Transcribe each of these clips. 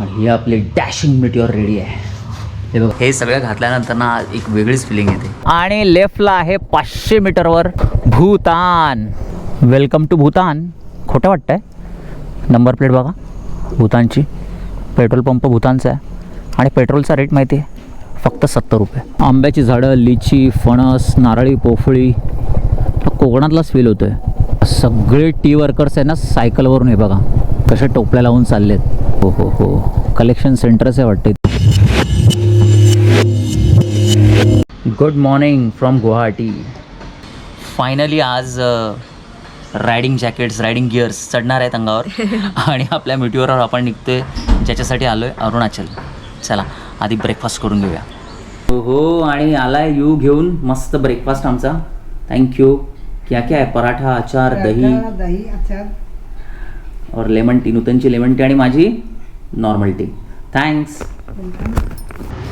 आणि ही आपली dashing मिटिओर ready आहे. हे बघा. हे सगळं घातल्यानंतर ना एक वेगळीच फिलिंग येते. आणि लेफ्टला आहे पाचशे मीटरवर भूतान. Welcome to Bhutan. खोटं वाटतंय. नंबर प्लेट बघा. भूतानची. पेट्रोल पंप भूतानचा आहे. आणि पेट्रोलचा रेट माहिती आहे. फक्त सत्तर रुपये. आंब्याची झाडं लिची फणस नारळी पोफळी. हा कोकणातलाच फील होतो आहे सगळे टी वर्कर्स आहे ना सायकलवरून हे बघा. कसे टोपल्या लावून चाललेत. हो हो हो. कलेक्शन सेंटरच आहे वाटतं good morning from Guwahati finally आज रायडिंग जॅकेट्स रायडिंग गिअर्स चढणार आहेत अंगावर. आणि आपल्या मिटिओरवर आपण निघतोय ज्याच्यासाठी आलो आहे अरुणाचल. चला आधी ब्रेकफास्ट करून घेऊया. हो हो आणि आलाय यू घेऊन. मस्त ब्रेकफास्ट आमचा. थँक्यू क्या क्या आहे पराठा अचार दही. दही अचार. और लेमन टी नूतनची लेमन टी आणि माझी नॉर्मल टी. थँक्स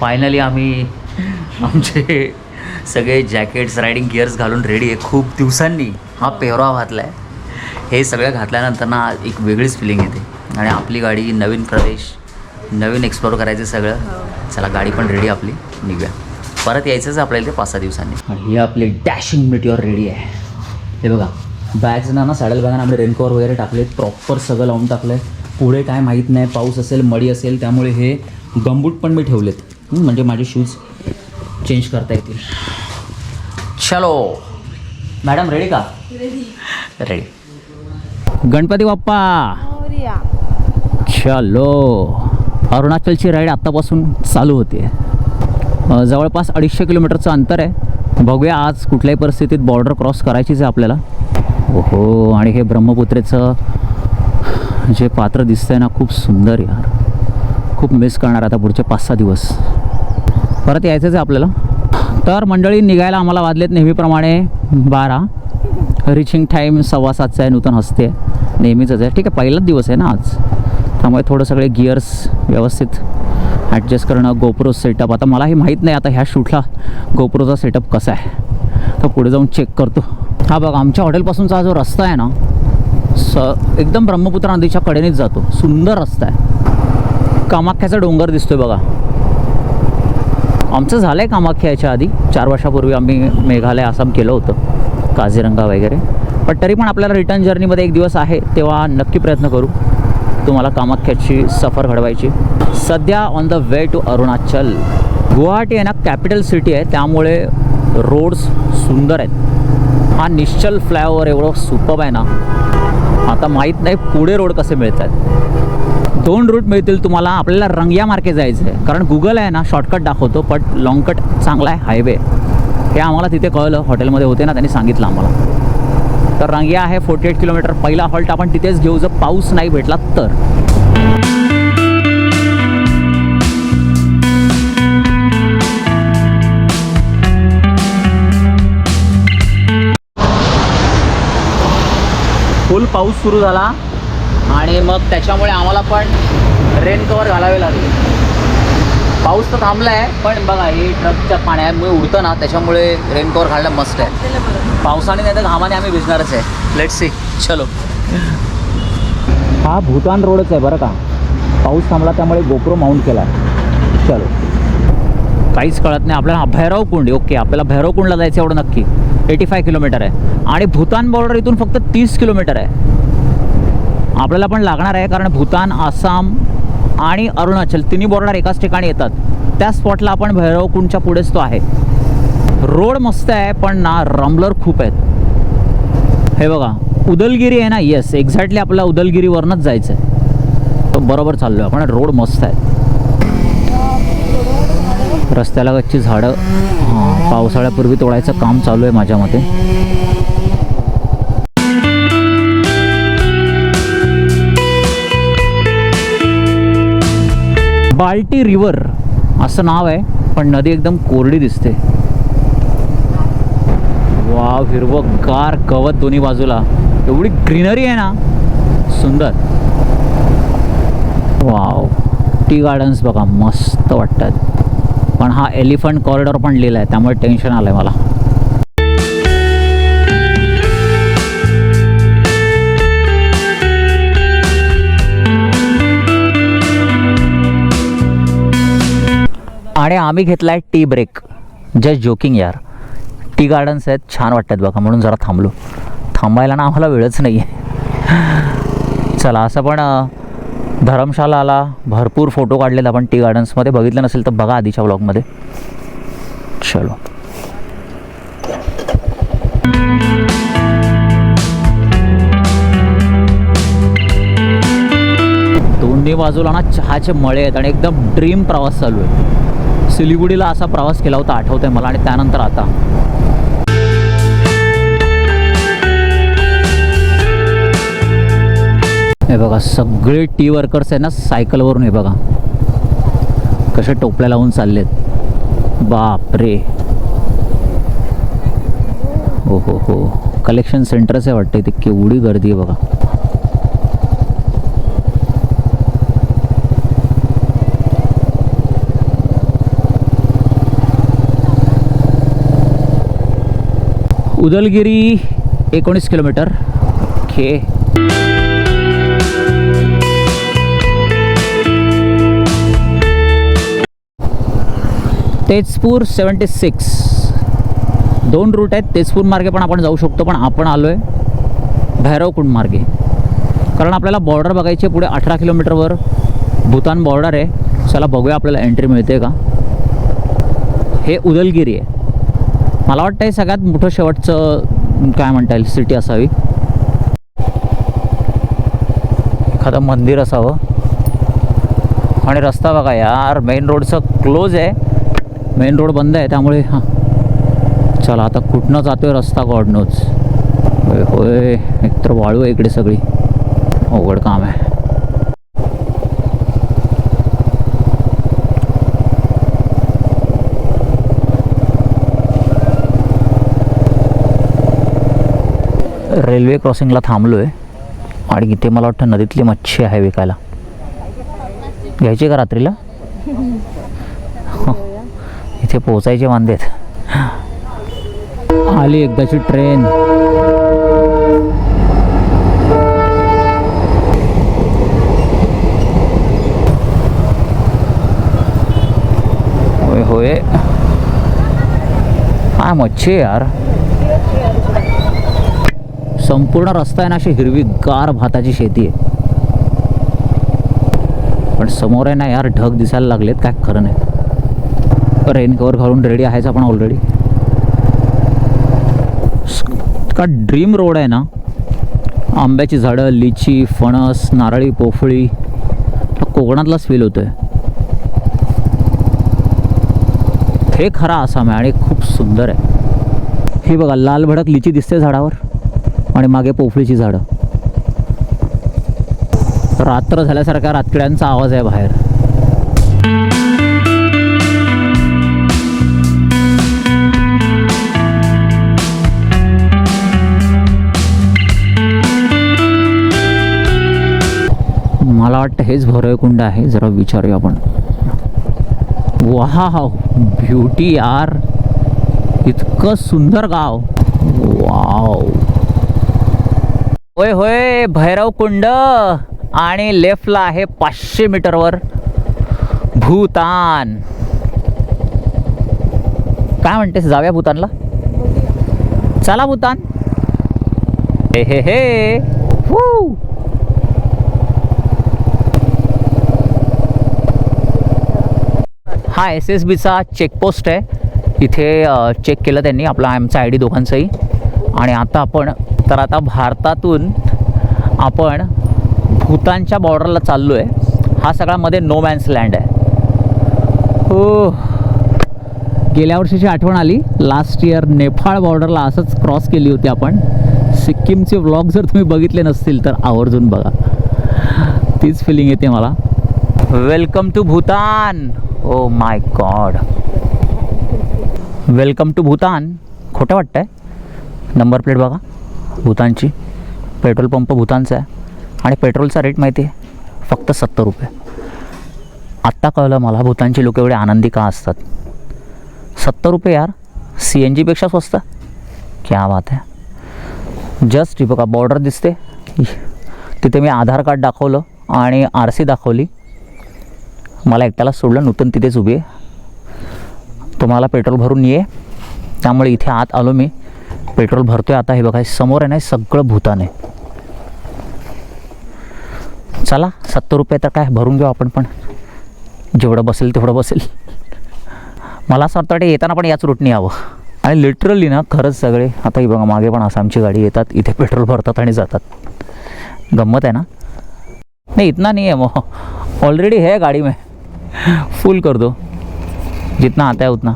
फायनली आम्ही आमचे सगळे जॅकेट्स रायडिंग गिअर्स घालून रेडी आहे. खूप दिवसांनी हा पेहराव घातला आहे हे सगळं घातल्यानंतर ना एक वेगळीच फिलिंग येते. आणि आपली गाडी नवीन प्रदेश नवीन एक्सप्लोर करायचं सगळं. चला गाडी पण रेडी आपली. निघूया. परत यायचंच आपल्याला ते पाच सहा दिवसांनी. आणि ही आपली डॅशिंग मिटिओर रेडी आहे. हे बघा. बॅग्स ना ना सॅडल बॅगांना आम्ही रेनकवर वगैरे टाकलेत प्रॉपर सगळं लावून टाकलं आहे पुढे काय माहीत नाही पाऊस असेल मडी असेल त्यामुळे हे गमबूट पण मी ठेवलेत. म्हणजे माझे शूज चेंज करता येतील. चलो. मॅडम रेडी का? रेडी गणपती बाप्पा. चलो. अरुणाचलची राईड आत्तापासून चालू होते. जवळपास अडीचशे किलोमीटरचं अंतर आहे. बघूया आज कुठल्याही परिस्थितीत बॉर्डर क्रॉस करायचीच आहे आपल्याला. ओहो आणि हे ब्रह्मपुत्रेचं जे पात्र दिसतंय ना खूप सुंदर यार. खूप मिस करणार आता पुढचे पाच सहा दिवस. परत यायचंच आहे आपल्याला. तर मंडळी निघायला आम्हाला वाजलेत नेहमीप्रमाणे बारा. रिचिंग टाईम सव्वा सातचा आहे नूतन हसते. नेहमीच आहे. ठीक आहे पहिलाच दिवस आहे ना आज. त्यामुळे थोडं सगळे गिअर्स व्यवस्थित ॲडजस्ट करणं गोप्रो सेटअप आता मला हे माहीत नाही आता ह्या शूटला गोप्रोचा सेटअप कसा आहे. तर पुढे जाऊन चेक करतो. हा बघा आमच्या हॉटेलपासूनचा हा जो रस्ता आहे ना स एकदम ब्रह्मपुत्रा नदीच्या कडेनेच जातो. सुंदर रस्ता आहे. कामाख्याचा डोंगर दिसतोय बघा. आमचं झालं आहे कामाख्या याच्या आधी. चार वर्षापूर्वी आम्ही मेघालय आसाम केलं होतं. काझीरंगा वगैरे. पण तरी पण आपल्याला रिटर्न जर्नीमध्ये एक दिवस आहे तेव्हा नक्की प्रयत्न करू. तुम्हाला कामाख्याची सफर घडवायची. सध्या on the way to Arunachal. Guwahati आहे ना कॅपिटल सिटी आहे. त्यामुळे रोड्स सुंदर आहेत. हा निश्चल फ्लायओव्हर एवढं सुपब आहे ना. आता माहीत नाही पुढे रोड कसे मिळत आहेत दोन रूट मिळतील तुम्हाला आपल्याला रंगिया मार्के जायचं आहे. कारण गुगल आहे ना शॉर्टकट दाखवतो पण लॉंग कट चांगला आहे हायवे हे आम्हाला तिथे कळलं हॉटेलमध्ये होते ना त्यांनी सांगितलं आम्हाला. तर रंगिया आहे फोर्टी एट किलोमीटर पहिला हॉल्ट आपण तिथेच घेऊ जर पाऊस नाही भेटला तर. फुल पाऊस सुरू झाला आणि मग त्याच्यामुळे आम्हाला पण रेन कवर घालावे लागले. पाऊस तर थांबला आहे पण बघा हे ट्रकच्या पाण्यामुळे उडतं ना त्याच्यामुळे रेन कवर घालणं मस्त आहे. पावसाने नाही तर घामाने आम्ही भिजणारच आहे. लेट सी चलो. हा भूतान रोडच आहे बरं का. पाऊस थांबला त्यामुळे गोप्रो माउंट केला चलो. काहीच कळत नाही. आपल्याला भैरव कुंड ओके आपल्याला भैरव कुंडला जायचं एवढं नक्की. एटी फाय किलोमीटर आहे. आणि भूतान बॉर्डर इथून फक्त तीस किलोमीटर आहे. आपल्याला पण लागणार आहे कारण भूतान आसाम आणि अरुणाचल तिन्ही बॉर्डर एकाच ठिकाणी येतात. त्या स्पॉटला आपण भैरवकुंडच्या पुढेच तो आहे. रोड मस्त आहे पण ना रमलर खूप आहेत. हे बघा उदलगिरी आहे ना? येस एक्झॅक्टली आपल्याला उदलगिरीवरनंच जायचं आहे तर बरोबर चाललो आहे आपण रोड मस्त आहे. रस्त्याला गच्ची झाडं हां पावसाळ्यापूर्वी तोडायचं काम चालू आहे माझ्या मते. बाल्टी रिवर असं नाव आहे पण नदी एकदम कोरडी दिसते. वाव हिरवं गार गवत दोन्ही बाजूला. एवढी ग्रीनरी आहे ना सुंदर. वाव टी गार्डन्स बघा मस्त वाटतात. पण हा एलिफंट कॉरिडॉर पण लिहिला आहे त्यामुळे टेन्शन आलं आहे मला. आणि आम्ही घेतला आहे टी ब्रेक जस्ट जोकिंग यार. टी गार्डन्स आहेत छान वाटतात बघा म्हणून जरा थांबलो. थांबायला ना आम्हाला वेळच नाही आहे चला असं पण धर्मशालाला भरपूर फोटो काढलेत आपण टी गार्डन्समध्ये. बघितलं नसेल तर बघा आधीच्या ब्लॉगमध्ये. चलो. दोन्ही बाजूला ना चहाचे मळे आहेत आणि एकदम ड्रीम प्रवास चालू आहे. सिलिगुडीला असा प्रवास केला होता आठवतंय मला. आणि त्यानंतर आता. हे बघा सगळे टी वर्कर्स आहे ना सायकलवरून हे बघा. कसे टोपल्या लावून चाललेत. बाप रे हो. हो हो कलेक्शन सेंटरच आहे वाटतं इथे. केवढी गर्दी आहे बघा. उदलगिरी एकोणीस किलोमीटर. खे तेजपूर सेवन्टी सिक्स. दोन रूट आहेत तेजपूर मार्गे पण आपण जाऊ शकतो पण आपण आलो आहे भैरवकुंड मार्गे. कारण आपल्याला बॉर्डर बघायची आहे पुढे अठरा किलोमीटरवर भूतान बॉर्डर आहे. चला बघूया आपल्याला एंट्री मिळते का. हे उदलगिरी आहे. मला वाटतं हे सगळ्यात मोठं शेवटचं काय म्हणता येईल सिटी असावी. एखादं मंदिर असावं. आणि रस्ता बघा यार मेन रोडचं क्लोज आहे. मेन रोड बंद आहे त्यामुळे हां. चला आता कुठनं जातोय रस्ता? गॉडनोच होय होय. एकतर वाळू आहे इकडे सगळी. अवघड काम आहे. रेल्वे क्रॉसिंगला थांबलो आहे आणि इथे मला वाटतं नदीतली मच्छी आहे विकायला. घ्यायची का रात्रीला? इथे पोचायचे वांदेत. आली एकदाची ट्रेन. होय होय. काय मच्छी यार. संपूर्ण रस्ता आहे ना अशी हिरवी गार भाताची शेती आहे. पण समोर आहे ना यार ढग दिसायला लागलेत काय खरं नाही. रेन कवर घालून रेडी आहेच आपण ऑलरेडी का ड्रीम रोड आहे ना? आंब्याची झाडं लिची फणस नारळी पोफळी कोकणातलाच फील होतोय. हे खरा आसाम आहे आणि खूप सुंदर आहे. हे बघा लाल भडक लिची दिसते झाडावर आणि मागे पोफळीची झाडं. रात्र झाल्यासारखा रातकिड्यांचा आवाज आहे बाहेर. वाटतं हेच भैरवकुंड आहे जरा विचारूया आपण. वाह ब्युटी यार. इतकं सुंदर गाव. वाव. होय होय भैरवकुंड. आणि लेफ्टला आहे पाचशे मीटरवर. भूतान. काय म्हणतेस जाऊया भूतानला? चला भूतान. हे हे हे. हा एस एस बीचा चेकपोस्ट आहे. इथे चेक केलं त्यांनी आपला आमचा आय डी दोघांचाही. आणि आता आपण तर आता भारतातून आपण भूतानच्या बॉर्डरला चाललो आहे हा सगळा मध्ये नो मॅन्स लँड आहे. हो. गेल्या वर्षीची आठवण आली. लास्ट इयर नेपाळ बॉर्डरला असंच क्रॉस केली होती आपण. सिक्कीमचे व्लॉग जर तुम्ही बघितले नसतील तर आवर्जून बघा. तीच फिलिंग येते मला. Welcome to Bhutan! Oh my god. Welcome to Bhutan. खोटं वाटतंय? नंबर प्लेट बघा. भूतानची. पेट्रोल पंप भूतानचा आहे. आणि पेट्रोलचा रेट माहिती आहे? फक्त सत्तर रुपये. आत्ता कळलं मला भूतानची लोक एवढे आनंदी का असतात? सत्तर रुपये यार. सी एन जीपेक्षा स्वस्त. क्या बात आहे. जस्ट ही बघा बॉर्डर दिसते. तिथे मी आधार कार्ड दाखवलं आणि आर सी दाखवली. मला एकट्याला सोडलं नूतन तिथेच उभी तुम्हाला पेट्रोल भरून ये. त्यामुळे इथे आत आलो मी. पेट्रोल भरतोय आता. हे बघा समोर आहे ना सगळं भूतान आहे. चला सत्तर रुपये तर काय भरून घेऊ आपण पण. जेवढं बसेल तेवढं बसेल. मला असं वाटतं वाटतं येताना पण याच रूटने यावं. आणि लिटरली ना खरंच सगळे आता ही बघा मागे पण आसामची गाडी येतात इथे पेट्रोल भरतात आणि जातात. गंमत आहे ना? नाही इतना नाही आहे मग ऑलरेडी है गाड़ी में. फुल कर दो जितना आता है उतना.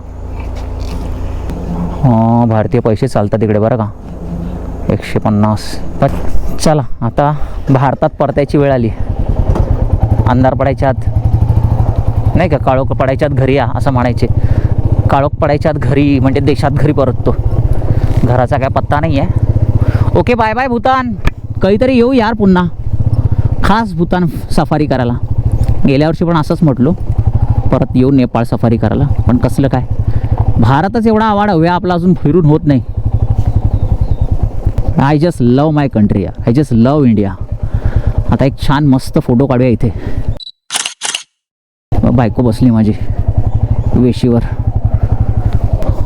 हां भारतीय पैसे चालतात इकडे बरं का. एकशे पन्नास. पण चला आता भारतात परतायची वेळ आली. अंधार पडायच्या आत. नाही का काळोख पडायच्या आत घरी या असं म्हणायचे. काळोख पडायच्या आत घरी म्हणजे देशात घरी परततो. घराचा काय पत्ता नाही आहे. Okay bye bye Bhutan. कधीतरी येऊ यार पुन्हा. खास भूतान सफारी करायला. गेल्या वर्षी पण असंच म्हटलो. परत येऊ नेपाळ सफारी करायला. पण कसलं काय? भारतच एवढा आवाड हव्या आपला अजून फिरून होत नाही. I just love my country I just love India आता एक छान मस्त फोटो काढूया इथे. बायको बसली माझी. वेशीवर.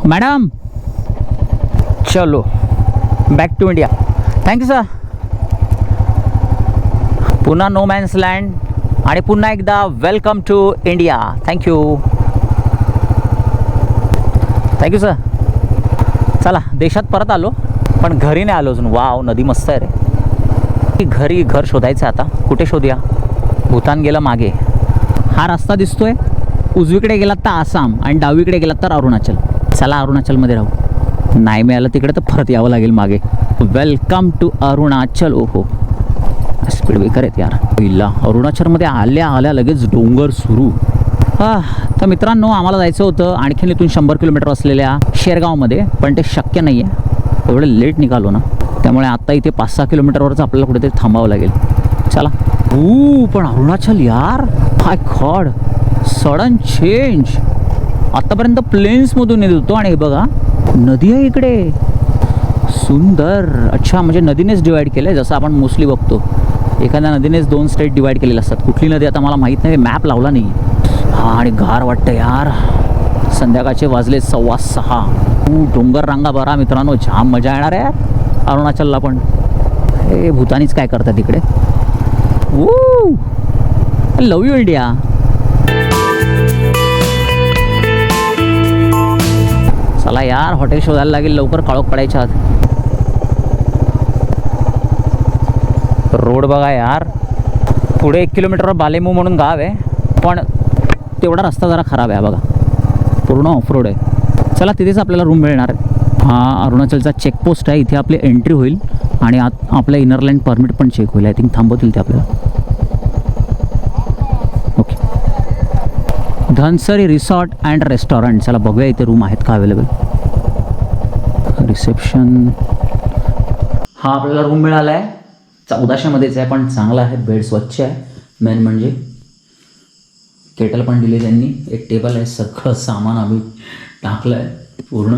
मॅडम! चलो. Back to India thank you sir पुन्हा नो मॅन्स लँड आणि पुन्हा एकदा welcome to India thank you thank you sir चला देशात परत आलो पण घरी नाही आलो अजून. वाव नदी मस्त आहे रे. घरी घर शोधायचं आता. कुठे शोधूया? भूतान गेलं मागे. हा रस्ता दिसतोय. उजवीकडे गेलात तर आसाम आणि डावीकडे गेलात तर अरुणाचल. चला अरुणाचलमध्ये राहू. नाही मिळालं तिकडे तर परत यावं लागेल मागे. वेलकम टू अरुणाचल ओहो. स्पीड ब्रेकर आहेत यार. पहिला अरुणाचलमध्ये आल्या आल्या लगेच डोंगर सुरू. तर मित्रांनो आम्हाला जायचं होतं आणखीन इथून शंभर किलोमीटर असलेल्या शेरगावमध्ये पण ते शक्य नाही आहे एवढं लेट निघालो ना. त्यामुळे आत्ता इथे पाच सहा किलोमीटरवरच आपल्याला कुठेतरी थांबावं लागेल. चला. ऊ पण अरुणाचल यार. हाय खॉड. Sudden change. आत्तापर्यंत प्लेन्समधून येत होतो आणि हे बघा नदी आहे इकडे. सुंदर. अच्छा म्हणजे नदीनेच डिवाईड केलं आहे जसं आपण मोस्टली बघतो. एखाद्या नदीनेच दोन स्टेट डिवाईड केलेले असतात. कुठली नदी आता मला माहीत नाही मॅप लावला नाही. हा आणि गार वाटतं यार. संध्याकाळचे वाजले सव्वा सहा. तू डोंगर रांगा बरा मित्रांनो जाम मजा येणार आहे. अरुणाचलला पण. हे भूतानीच काय करतात तिकडे? वू लव यू इंडिया चला यार हॉटेल शोधायला लागेल लवकर काळोख पडायच्या आत. रोड बघा यार. पुढे एक किलोमीटरवर बालेमू म्हणून गाव आहे. पण तेवढा रस्ता जरा खराब आहे बघा. पूर्ण ऑफ रोड आहे. चला तिथेच आपल्याला रूम मिळणार हा अरुणाचलचा चेकपोस्ट आहे. इथे आपली एंट्री होईल आणि आत आपलं इनर लाईन परमिट पण चेक होईल. आय थिंक थांबवतील ते आपल्याला. Okay Dhansari resort and restaurant चला बघूया इथे रूम आहेत का अवेलेबल रिसेप्शन हा आपल्याला रूम मिळाला आहे चौदाशेमध्येच आहे पण चांगला आहे बेड स्वच्छ आहे. मेन म्हणजे केटल पण दिली त्यांनी एक टेबल आहे सगळं सामान आम्ही टाकलं आहे पूर्ण.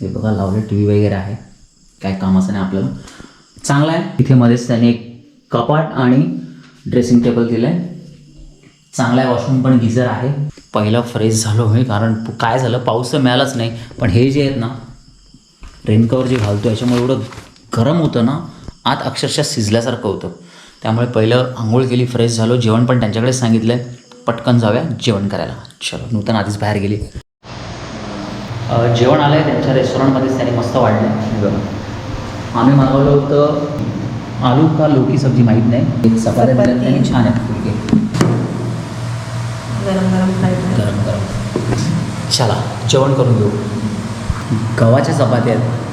हे बघा लावलं टी व्ही वगैरे आहे. काय कामाचं नाही आपल्याला. चांगलं आहे. तिथे मध्येच त्यांनी एक कपाट आणि ड्रेसिंग टेबल दिलं आहे चांगला आहे वॉशरूम पण गिझर आहे. पहिला फ्रेश झालो मी कारण काय झालं पाऊस तर मिळालाच नाही. पण हे जे आहेत ना रेनकवर जे घालतो याच्यामुळे एवढं गरम होतं ना आत अक्षरशः शिजल्यासारखं होतं. त्यामुळे पहिलं आंघोळ केली फ्रेश झालो. जेवण पण त्यांच्याकडेच सांगितलं आहे पटकन जाऊया जेवण करायला. चलो नूतन आधीच बाहेर गेली. जेवण आलं आहे त्यांच्या रेस्टॉरंटमध्येच त्यांनी मस्त वाढलं आम्ही मागवलं होतं आलू का लोकी सब्जी माहीत नाही. दिल्या त्यांनी छान आहे फुलके. गरम गरम गरम गरम. चला जेवण करून घेऊ. गव्हाच्या चपात्या आहेत.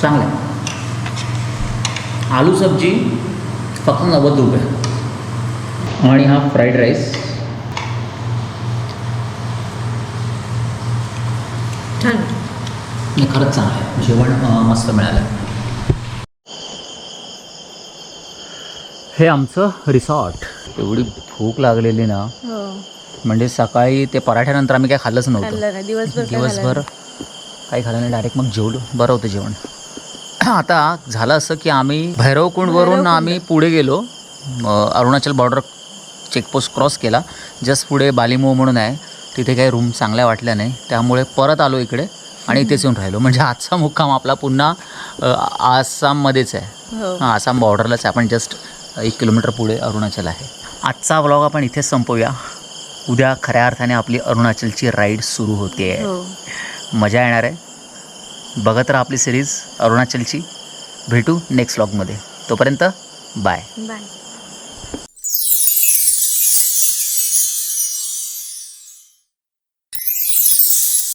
चांगलं आहे आलू सब्जी फक्त नव्वद रुपये. आणि हा फ्राईड राईस छान. हे खरंच चांगलं आहे जेवण मस्त मिळालं हे आमचं रिसॉर्ट एवढी भूक लागलेली ना. हो. म्हणजे सकाळी ते पराठ्यानंतर आम्ही काय खाल्लंच नव्हतं. नाही. दिवसभर काही खाल्लं नाही डायरेक्ट मग जेवलो. बरं होतं जेवण. आता झालं असं की आम्ही भैरवकुंडवरून भैरवकुंड. आम्ही पुढे गेलो. अरुणाचल बॉर्डर चेकपोस्ट क्रॉस केला. जस्ट पुढे बालिमो म्हणून आहे. तिथे काही रूम चांगल्या वाटल्या नाही. त्यामुळे परत आलो इकडे आणि इथेच येऊन राहिलो. म्हणजे आजचा मुक्काम आपला पुन्हा आसाममध्येच आहे. हो. हां आसाम बॉर्डरलाच आहे. आपण जस्ट एक किलोमीटर पुढे अरुणाचल आहे. आजचा व्लॉग आपण इथेच संपवूया. उद्या खऱ्या अर्थाने आपली अरुणाचलची राईड सुरू होते. हो. मजा येणार आहे. बघत राहा आपली सिरीज अरुणाचलची. भेटू नेक्स्ट व्लॉगमध्ये तोपर्यंत बाय बाय